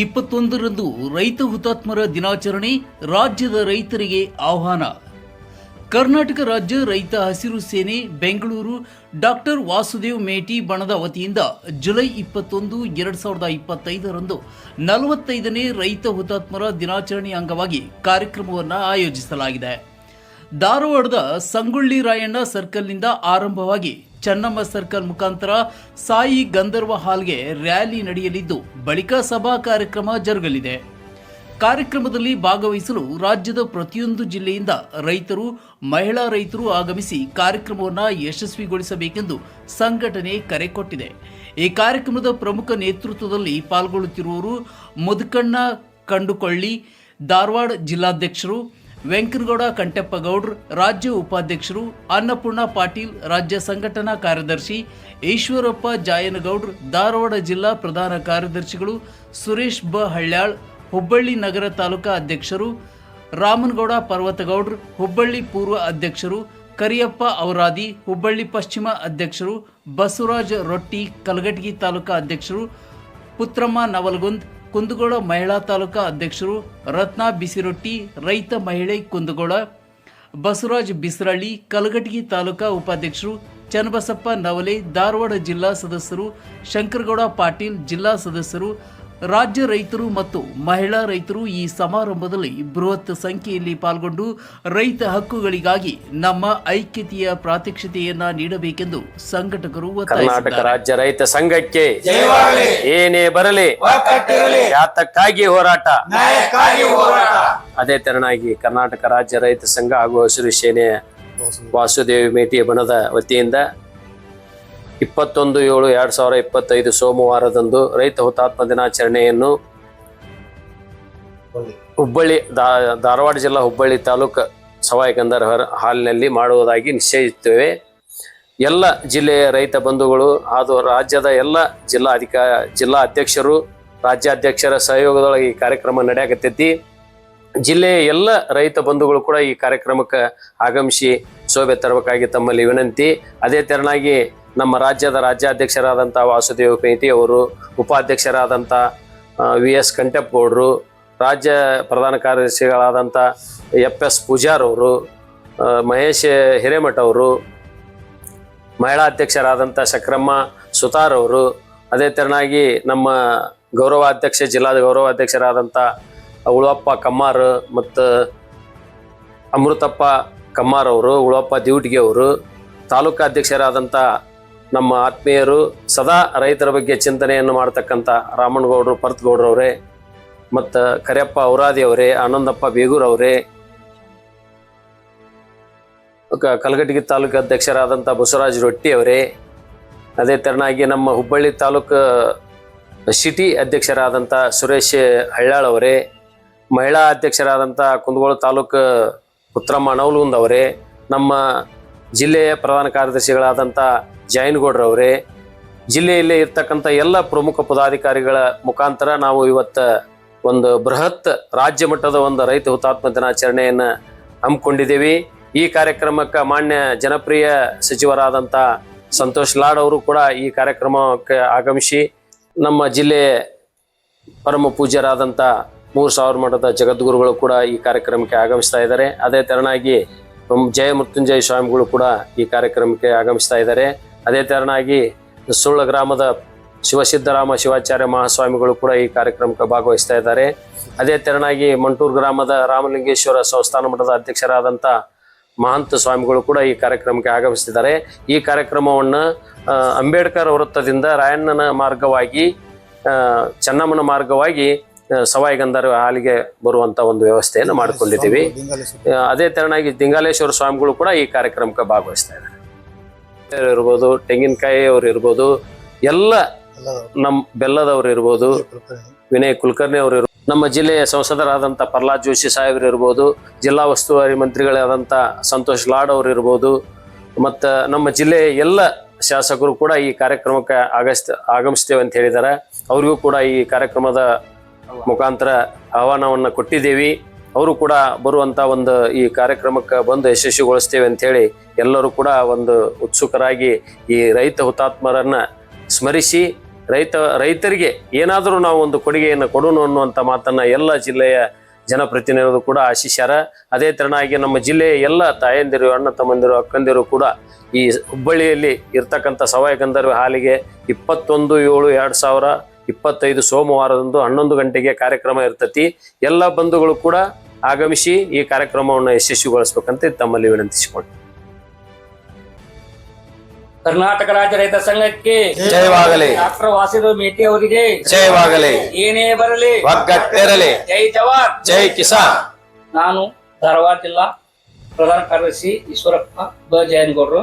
ಇಪ್ಪತ್ತೊಂದರಂದು ರೈತ ಹುತಾತ್ಮರ ದಿನಾಚರಣೆ ರಾಜ್ಯದ ರೈತರಿಗೆ ಆಹ್ವಾನ. ಕರ್ನಾಟಕ ರಾಜ್ಯ ರೈತ ಹಸಿರು ಸೇನೆ, ಬೆಂಗಳೂರು ಡಾಕ್ಟರ್ ವಾಸುದೇವ್ ಮೇಟಿ ಬಣದ ವತಿಯಿಂದ ಜುಲೈ ಇಪ್ಪತ್ತೊಂದು, ಎರಡು ಸಾವಿರದ ಇಪ್ಪತ್ತೈದರಂದು ನಲವತ್ತೈದನೇ ರೈತ ಹುತಾತ್ಮರ ದಿನಾಚರಣೆ ಅಂಗವಾಗಿ ಕಾರ್ಯಕ್ರಮವನ್ನು ಆಯೋಜಿಸಲಾಗಿದೆ. ಧಾರವಾಡದ ಸಂಗೊಳ್ಳಿ ರಾಯಣ್ಣ ಸರ್ಕಲ್ನಿಂದ ಆರಂಭವಾಗಿ ಚನ್ನಮ್ಮ ಸರ್ಕಲ್ ಮುಖಾಂತರ ಸಾಯಿ ಗಂಧರ್ವ ಹಾಲ್ಗೆ ರ್ಯಾಲಿ ನಡೆಯಲಿದ್ದು, ಬಳಿಕ ಸಭಾ ಕಾರ್ಯಕ್ರಮ ಜರುಗಲಿದೆ. ಕಾರ್ಯಕ್ರಮದಲ್ಲಿ ಭಾಗವಹಿಸಲು ರಾಜ್ಯದ ಪ್ರತಿಯೊಂದು ಜಿಲ್ಲೆಯಿಂದ ರೈತರು, ಮಹಿಳಾ ರೈತರು ಆಗಮಿಸಿ ಕಾರ್ಯಕ್ರಮವನ್ನು ಯಶಸ್ವಿಗೊಳಿಸಬೇಕೆಂದು ಸಂಘಟನೆ ಕರೆ ಕೊಟ್ಟಿದೆ. ಈ ಕಾರ್ಯಕ್ರಮದ ಪ್ರಮುಖ ನೇತೃತ್ವದಲ್ಲಿ ಪಾಲ್ಗೊಳ್ಳುತ್ತಿರುವವರು ಮುದುಕಣ್ಣ ಕಂಡುಕೊಳ್ಳಿ, ಧಾರವಾಡ ಜಿಲ್ಲಾಧ್ಯಕ್ಷರು ವೆಂಕನಗೌಡ ಕಂಟೆಪ್ಪಗೌಡ್ರು ರಾಜ್ಯ ಉಪಾಧ್ಯಕ್ಷರು ಅನ್ನಪೂರ್ಣ ಪಾಟೀಲ್, ರಾಜ್ಯ ಸಂಘಟನಾ ಕಾರ್ಯದರ್ಶಿ ಈಶ್ವರಪ್ಪ ಜಾಯನಗೌಡ್ರು, ಧಾರವಾಡ ಜಿಲ್ಲಾ ಪ್ರಧಾನ ಕಾರ್ಯದರ್ಶಿಗಳು ಸುರೇಶ್ ಬ. ಹಳ್ಯಾಳ್, ಹುಬ್ಬಳ್ಳಿ ನಗರ ತಾಲೂಕಾ ಅಧ್ಯಕ್ಷರು ರಾಮನಗೌಡ ಪರ್ವತಗೌಡ್ರು, ಹುಬ್ಬಳ್ಳಿ ಪೂರ್ವ ಅಧ್ಯಕ್ಷರು ಕರಿಯಪ್ಪ ಔರಾದಿ, ಹುಬ್ಬಳ್ಳಿ ಪಶ್ಚಿಮ ಅಧ್ಯಕ್ಷರು ಬಸವರಾಜ ರೊಟ್ಟಿ ಕಲಗಟಗಿ ತಾಲೂಕಾ ಅಧ್ಯಕ್ಷರು ಪುತ್ರಮ್ಮ ನವಲಗುಂದ್ ಕುಂದಗೋಳ ಮಹಿಳಾ ತಾಲೂಕಾ ಅಧ್ಯಕ್ಷರು ರತ್ನಾ ಬಿಸಿರೊಟ್ಟಿ, ರೈತ ಮಹಿಳೆ ಕುಂದಗೋಳ, ಬಸವರಾಜ್ ಬಿಸರಳ್ಳಿ ಕಲಗಟಗಿ ತಾಲೂಕಾ ಉಪಾಧ್ಯಕ್ಷರು ಚನ್ನಬಸಪ್ಪ ನವಲೆ, ಧಾರವಾಡ ಜಿಲ್ಲಾ ಸದಸ್ಯರು ಶಂಕರಗೌಡ ಪಾಟೀಲ್, ಜಿಲ್ಲಾ ಸದಸ್ಯರು ರಾಜ್ಯ ರೈತರು ಮತ್ತು ಮಹಿಳಾ ರೈತರು ಈ ಸಮಾರಂಭದಲ್ಲಿ ಬೃಹತ್ ಸಂಖ್ಯೆಯಲ್ಲಿ ಪಾಲ್ಗೊಂಡು ರೈತ ಹಕ್ಕುಗಳಿಗಾಗಿ ನಮ್ಮ ಐಕ್ಯತೆಯ ಪ್ರಾತ್ಯಕ್ಷತೆಯನ್ನ ನೀಡಬೇಕೆಂದು ಸಂಘಟಕರು ಕರ್ನಾಟಕ ಒತ್ತಾಯಿಸಿದ್ದಾರೆ ರಾಜ್ಯ ರೈತ ಸಂಘಕ್ಕೆ ಏನೇ ಬರಲಿ ಯಾತಕ್ಕಾಗಿ ಹೋರಾಟ. ನ್ಯಾಯಕ್ಕಾಗಿ ಹೋರಾಟ. ಅದೇ ತೆರನಾಗಿ ಕರ್ನಾಟಕ ರಾಜ್ಯ ರೈತ ಸಂಘ ಹಾಗೂ ಹಸಿರು ಸೇನೆ ವಾಸುದೇವಿ ಮೇಟಿ ಬಣದ ವತಿಯಿಂದ ಇಪ್ಪತ್ತೊಂದು ಏಳು ಎರಡು ಸಾವಿರ ಇಪ್ಪತ್ತೈದು ಸೋಮವಾರದಂದು ರೈತ ಹುತಾತ್ಮ ದಿನಾಚರಣೆಯನ್ನು ಹುಬ್ಬಳ್ಳಿ ಧಾರವಾಡ ಜಿಲ್ಲಾ ಹುಬ್ಬಳ್ಳಿ ತಾಲೂಕು ಸವಾಯಿ ಗಂಧರ್ ಹಾಲ್ನಲ್ಲಿ ಮಾಡುವುದಾಗಿ ನಿಶ್ಚಯಿಸುತ್ತೇವೆ. ಎಲ್ಲ ಜಿಲ್ಲೆಯ ರೈತ ಬಂಧುಗಳು ಹಾಗೂ ರಾಜ್ಯದ ಎಲ್ಲ ಜಿಲ್ಲಾ ಅಧಿಕ, ಜಿಲ್ಲಾ ಅಧ್ಯಕ್ಷರು, ರಾಜ್ಯಾಧ್ಯಕ್ಷರ ಸಹಯೋಗದೊಳಗೆ ಈ ಕಾರ್ಯಕ್ರಮ ನಡೆಯಕತ್ತೈತಿ. ಜಿಲ್ಲೆಯ ಎಲ್ಲ ರೈತ ಬಂಧುಗಳು ಕೂಡ ಈ ಕಾರ್ಯಕ್ರಮಕ್ಕೆ ಆಗಮಿಸಿ ಶೋಭೆ ತರಬೇಕಾಗಿ ತಮ್ಮಲ್ಲಿ ವಿನಂತಿ. ಅದೇ ತೆರನಾಗಿ ನಮ್ಮ ರಾಜ್ಯದ ರಾಜ್ಯಾಧ್ಯಕ್ಷರಾದಂಥ ವಾಸುದೇವ ಪೇಟಿ ಅವರು ಉಪಾಧ್ಯಕ್ಷರಾದಂಥ ವಿ ಎಸ್ ಕಂಟೆಪ್ಪಗೌಡರು ರಾಜ್ಯ ಪ್ರಧಾನ ಕಾರ್ಯದರ್ಶಿಗಳಾದಂಥ ಎಫ್ ಎಸ್ ಪೂಜಾರ್ ಅವರು ಆ, ಮಹೇಶ್ ಹಿರೇಮಠ ಅವರು ಮಹಿಳಾ ಅಧ್ಯಕ್ಷರಾದಂಥ ಸಕ್ರಮ್ಮ ಸುತಾರ್ ಅವರು ಅದೇ ತೆರನಾಗಿ ನಮ್ಮ ಗೌರವಾಧ್ಯಕ್ಷ ಜಿಲ್ಲಾ ಗೌರವಾಧ್ಯಕ್ಷರಾದಂಥ ಉಳಪ್ಪ ಕಮ್ಮಾರ್ ಮತ್ತು ಅಮೃತಪ್ಪ ಕಮ್ಮಾರ್ ಅವರು ಉಳಪ್ಪ ದಿವಟಿಗೆ ಅವರು ತಾಲೂಕಾ ಅಧ್ಯಕ್ಷರಾದಂಥ ನಮ್ಮ ಆತ್ಮೀಯರು ಸದಾ ರೈತರ ಬಗ್ಗೆ ಚಿಂತನೆಯನ್ನು ಮಾಡ್ತಕ್ಕಂಥ ರಾಮನಗೌಡರು ಪರ್ತ್ಗೌಡ್ರವರೇ ಮತ್ತು ಕರಿಯಪ್ಪ ಔರಾದಿ ಅವರೇ, ಆನಂದಪ್ಪ ಬೇಗೂರ್ ಅವರೇ, ಕ- ಕಲಘಟಗಿ ತಾಲೂಕು ಅಧ್ಯಕ್ಷರಾದಂಥ ಬಸವರಾಜ್ ರೊಟ್ಟಿ ಅವರೇ, ಅದೇ ತೆರನಾಗಿ ನಮ್ಮ ಹುಬ್ಬಳ್ಳಿ ತಾಲೂಕು ಸಿಟಿ ಅಧ್ಯಕ್ಷರಾದಂಥ ಸುರೇಶ್ ಹಳ್ಳಾಳವರೇ ಮಹಿಳಾ ಅಧ್ಯಕ್ಷರಾದಂಥ ಕುಂದಗೋಳ ತಾಲೂಕು ಪುತ್ರಮ್ಮ ನವಲುಂದ್ ಅವರೇ, ನಮ್ಮ ಜಿಲ್ಲೆಯ ಪ್ರಧಾನ ಕಾರ್ಯದರ್ಶಿಗಳಾದಂಥ ಜೈನಗೌಡ್ರವರೇ ಜಿಲ್ಲೆಯಲ್ಲಿ ಇರ್ತಕ್ಕಂಥ ಎಲ್ಲ ಪ್ರಮುಖ ಪದಾಧಿಕಾರಿಗಳ ಮುಖಾಂತರ ನಾವು ಇವತ್ತು ಒಂದು ಬೃಹತ್ ರಾಜ್ಯ ಮಟ್ಟದ ಒಂದು ರೈತ ಹುತಾತ್ಮ ದಿನಾಚರಣೆಯನ್ನು ಹಮ್ಮಿಕೊಂಡಿದ್ದೀವಿ. ಈ ಕಾರ್ಯಕ್ರಮಕ್ಕೆ ಮಾನ್ಯ ಜನಪ್ರಿಯ ಸಚಿವರಾದಂಥ ಸಂತೋಷ್ ಲಾಡ್ ಅವರು ಕೂಡ ಈ ಕಾರ್ಯಕ್ರಮಕ್ಕೆ ಆಗಮಿಸಿ ನಮ್ಮ ಜಿಲ್ಲೆಯ ಪರಮ ಪೂಜ್ಯರಾದಂಥ ಮೂರು ಸಾವಿರ ಮಠದ ಜಗದ್ಗುರುಗಳು ಕೂಡ ಈ ಕಾರ್ಯಕ್ರಮಕ್ಕೆ ಆಗಮಿಸ್ತಾ ಇದ್ದಾರೆ. ಅದೇ ತೆರನಾಗಿ ಜಯ ಮೃತ್ಯುಂಜಯ ಸ್ವಾಮಿಗಳು ಕೂಡ ಈ ಕಾರ್ಯಕ್ರಮಕ್ಕೆ ಆಗಮಿಸ್ತಾ ಇದ್ದಾರೆ. ಅದೇ ತೆರನಾಗಿ ಸುಳ್ಳ ಗ್ರಾಮದ ಶಿವಸಿದ್ದರಾಮ ಶಿವಾಚಾರ್ಯ ಮಹಾಸ್ವಾಮಿಗಳು ಕೂಡ ಈ ಕಾರ್ಯಕ್ರಮಕ್ಕೆ ಭಾಗವಹಿಸ್ತಾ ಇದ್ದಾರೆ. ಅದೇ ತೆರನಾಗಿ ಮಂಟೂರು ಗ್ರಾಮದ ರಾಮಲಿಂಗೇಶ್ವರ ಸಂಸ್ಥಾನ ಮಠದ ಅಧ್ಯಕ್ಷರಾದಂಥ ಮಹಂತ ಸ್ವಾಮಿಗಳು ಕೂಡ ಈ ಕಾರ್ಯಕ್ರಮಕ್ಕೆ ಆಗಮಿಸ್ತಿದ್ದಾರೆ. ಈ ಕಾರ್ಯಕ್ರಮವನ್ನು ಅಂಬೇಡ್ಕರ್ ವೃತ್ತದಿಂದ ರಾಯಣ್ಣನ ಮಾರ್ಗವಾಗಿ ಚೆನ್ನಮ್ಮನ ಮಾರ್ಗವಾಗಿ ಸವಾಯಿ ಗಂಧರ್ವ ಹಾಲಿಗೆ ಬರುವಂತ ಒಂದು ವ್ಯವಸ್ಥೆಯನ್ನು ಮಾಡಿಕೊಂಡಿದ್ದೀವಿ. ಅದೇ ತೆರನಾಗಿ ದಿಂಗಾಲೇಶ್ವರ ಸ್ವಾಮಿಗಳು ಕೂಡ ಈ ಕಾರ್ಯಕ್ರಮಕ್ಕೆ ಭಾಗವಹಿಸ್ತಾ ಇದ್ದಾರೆ. ಇರ್ಬೋದು ತೆಂಗಿನಕಾಯಿ ಅವ್ರು ಇರ್ಬೋದು ಎಲ್ಲ ನಮ್ಮ ಬೆಲ್ಲದವ್ರು ಇರ್ಬೋದು ವಿನಯ್ ಕುಲಕರ್ಣಿ. ಅವರು ಇರ್ಬೋದು ನಮ್ಮ ಜಿಲ್ಲೆಯ ಸಂಸದರಾದಂಥ ಪ್ರಹ್ಲಾದ್ ಜೋಶಿ ಸಾಹೇಬ್ರು ಇರ್ಬೋದು ಜಿಲ್ಲಾ ಉಸ್ತುವಾರಿ ಮಂತ್ರಿಗಳಾದಂಥ ಸಂತೋಷ್ ಲಾಡ್ ಅವರು ಇರ್ಬೋದು ಮತ್ತು ನಮ್ಮ ಜಿಲ್ಲೆಯ ಎಲ್ಲ ಶಾಸಕರು ಕೂಡ ಈ ಕಾರ್ಯಕ್ರಮಕ್ಕೆ ಆಗಸ್ಟ್ ಆಗಮಿಸ್ತೇವೆ ಅಂತ ಹೇಳಿದ್ದಾರೆ. ಅವರಿಗೂ ಕೂಡ ಈ ಕಾರ್ಯಕ್ರಮದ ಮುಖಾಂತರ ಆಹ್ವಾನವನ್ನು ಕೊಟ್ಟಿದ್ದೇವೆ. ಅವರು ಕೂಡ ಬರುವಂತ ಒಂದು ಈ ಕಾರ್ಯಕ್ರಮಕ್ಕೆ ಬಂದು ಯಶಸ್ವಿಗೊಳಿಸ್ತೇವೆ ಅಂತ ಹೇಳಿ ಎಲ್ಲರೂ ಕೂಡ ಒಂದು ಉತ್ಸುಕರಾಗಿ ಈ ರೈತ ಹುತಾತ್ಮರನ್ನ ಸ್ಮರಿಸಿ, ರೈತ, ರೈತರಿಗೆ ಏನಾದರೂ ನಾವು ಒಂದು ಕೊಡುಗೆಯನ್ನು ಕೊಡೋಣ ಅನ್ನುವಂಥ ಮಾತನ್ನು ಎಲ್ಲ ಜಿಲ್ಲೆಯ ಜನಪ್ರತಿನಿಧಿಗಳು ಕೂಡ ಆಶಿಸ್ಯಾರ. ಅದೇ ತೆರನಾಗಿ ನಮ್ಮ ಜಿಲ್ಲೆಯ ಎಲ್ಲ ತಾಯಂದಿರು, ಅಣ್ಣ ತಮ್ಮಂದಿರು, ಅಕ್ಕಂದಿರು ಕೂಡ ಈ ಹುಬ್ಬಳ್ಳಿಯಲ್ಲಿ ಇರ್ತಕ್ಕಂಥ ಸವಾಯ ಗಂಧರ್ವ ಹಾಲಿಗೆ ಇಪ್ಪತ್ತೊಂದು ಏಳು ಎರಡು ಸಾವಿರ ಇಪ್ಪತ್ತೈದು ಸೋಮವಾರದಂದು ಹನ್ನೊಂದು ಗಂಟೆಗೆ ಕಾರ್ಯಕ್ರಮ ಇರ್ತತಿ. ಎಲ್ಲ ಬಂಧುಗಳು ಕೂಡ ಆಗಮಿಸಿ ಈ ಕಾರ್ಯಕ್ರಮವನ್ನು ಯಶಸ್ವಿಗೊಳಿಸಬೇಕಂತ ತಮ್ಮಲ್ಲಿ ವಿನಂತಿಸಿಕೊಂಡು. ಕರ್ನಾಟಕ ರಾಜ್ಯ ರೈತ ಸಂಘಕ್ಕೆ ಜಯವಾಗಲಿ. ಡಾಕ್ಟರ್ ವಾಸುದೇವ್ ಮೇಟಿ ಅವರಿಗೆ ಜಯವಾಗಲಿ. ಏನೇ ಬರಲಿ. ಒಗ್ಗಟ್ಟಿರಲಿ. ಜೈ ಜವಾನ್. ಜೈ ಕಿಸಾನ್. ನಾನು ಧಾರವಾಡ ಜಿಲ್ಲಾ ಪ್ರಧಾನ ಕಾರ್ಯದರ್ಶಿ ಈಶ್ವರಪ್ಪ ಬ ಜಯನ್ಗೌಡರು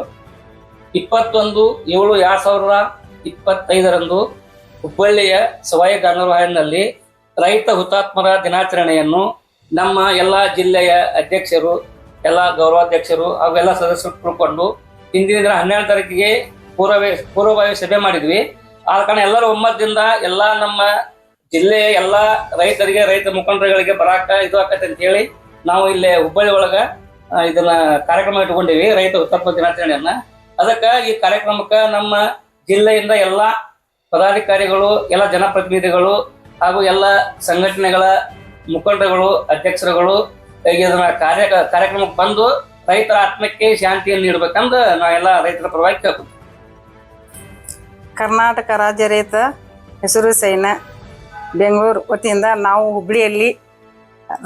ಇಪ್ಪತ್ತೊಂದು ಏಳು ಎರಡ್ ಸಾವಿರದ ಇಪ್ಪತ್ತೈದರಂದು ಹುಬ್ಬಳ್ಳಿಯ ಸವಾಯಿ ಗಾಂಧರ್ವಾಯನಲ್ಲಿ ರೈತ ಹುತಾತ್ಮರ ದಿನಾಚರಣೆಯನ್ನು ನಮ್ಮ ಎಲ್ಲ ಜಿಲ್ಲೆಯ ಅಧ್ಯಕ್ಷರು, ಎಲ್ಲ ಗೌರವಾಧ್ಯಕ್ಷರು ಹಾಗೂ ಎಲ್ಲ ಸದಸ್ಯರು ಕೂಡಿಕೊಂಡು ಹಿಂದಿನ ದಿನ ಹನ್ನೆರಡು ತಾರೀಕಿಗೆ ಪೂರ್ವವೇ, ಪೂರ್ವಭಾವಿ ಸಭೆ ಮಾಡಿದ್ವಿ. ಆದ ಕಾರಣ ಎಲ್ಲರೂ ಒಮ್ಮತದಿಂದ ಎಲ್ಲ ನಮ್ಮ ಜಿಲ್ಲೆಯ ಎಲ್ಲ ರೈತರಿಗೆ, ರೈತ ಮುಖಂಡರುಗಳಿಗೆ ಬರಾಕ ಇದು ಆಕತ್ತೆ ಅಂತ ಹೇಳಿ ನಾವು ಇಲ್ಲಿ ಹುಬ್ಬಳ್ಳಿ ಒಳಗ ಇದನ್ನ ಕಾರ್ಯಕ್ರಮ ಇಟ್ಕೊಂಡಿವಿ ರೈತ ಹುತಾತ್ಮ ದಿನಾಚರಣೆಯನ್ನ. ಅದಕ್ಕ ಈ ಕಾರ್ಯಕ್ರಮಕ್ಕೆ ನಮ್ಮ ಜಿಲ್ಲೆಯಿಂದ ಎಲ್ಲ ಪದಾಧಿಕಾರಿಗಳು, ಎಲ್ಲ ಜನಪ್ರತಿನಿಧಿಗಳು ಹಾಗೂ ಎಲ್ಲ ಸಂಘಟನೆಗಳ ಮುಖಂಡಗಳು ಅಧ್ಯಕ್ಷರುಗಳು ಇದನ್ನ ಕಾರ್ಯ, ಕಾರ್ಯಕ್ರಮಕ್ಕೆ ಬಂದು ರೈತರ ಆತ್ಮಕ್ಕೆ ಶಾಂತಿಯನ್ನು ನೀಡ್ಬೇಕಂದು ನಾವೆಲ್ಲ ರೈತರ ಪರವಾಗಿ ಕೇಳ್ತೀವಿ ಕರ್ನಾಟಕ ರಾಜ್ಯ ರೈತ ಹೆಸರು ಸೈನ, ಬೆಂಗಳೂರು ವತಿಯಿಂದ ನಾವು ಹುಬ್ಬಳ್ಳಿಯಲ್ಲಿ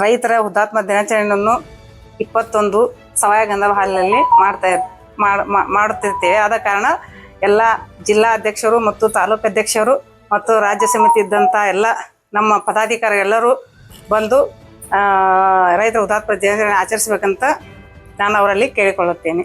ರೈತರ ಹುತಾತ್ಮ ದಿನಾಚರಣೆಯನ್ನು ಇಪ್ಪತ್ತೊಂದು ಸವಾಯ ಗಂಧ ಹಾಲಿನಲ್ಲಿ ಮಾಡ್ತಾ ಇರ್- ಮಾಡ್- ಮಾಡುತ್ತಿರ್ತೇವೆ. ಆದ ಕಾರಣ ಎಲ್ಲ ಜಿಲ್ಲಾ ಅಧ್ಯಕ್ಷರು ಮತ್ತು ತಾಲೂಕು ಅಧ್ಯಕ್ಷರು ಮತ್ತು ರಾಜ್ಯ ಸಮಿತಿ ಇದ್ದಂಥ ಎಲ್ಲ ನಮ್ಮ ಪದಾಧಿಕಾರಿ ಎಲ್ಲರೂ ಬಂದು ರೈತರ ಹುತಾತ್ಮ ದಿನಾಚರಣೆ ಆಚರಿಸ್ಬೇಕಂತ ನಾನು ಅವರಲ್ಲಿ ಕೇಳಿಕೊಳ್ಳುತ್ತೇನೆ.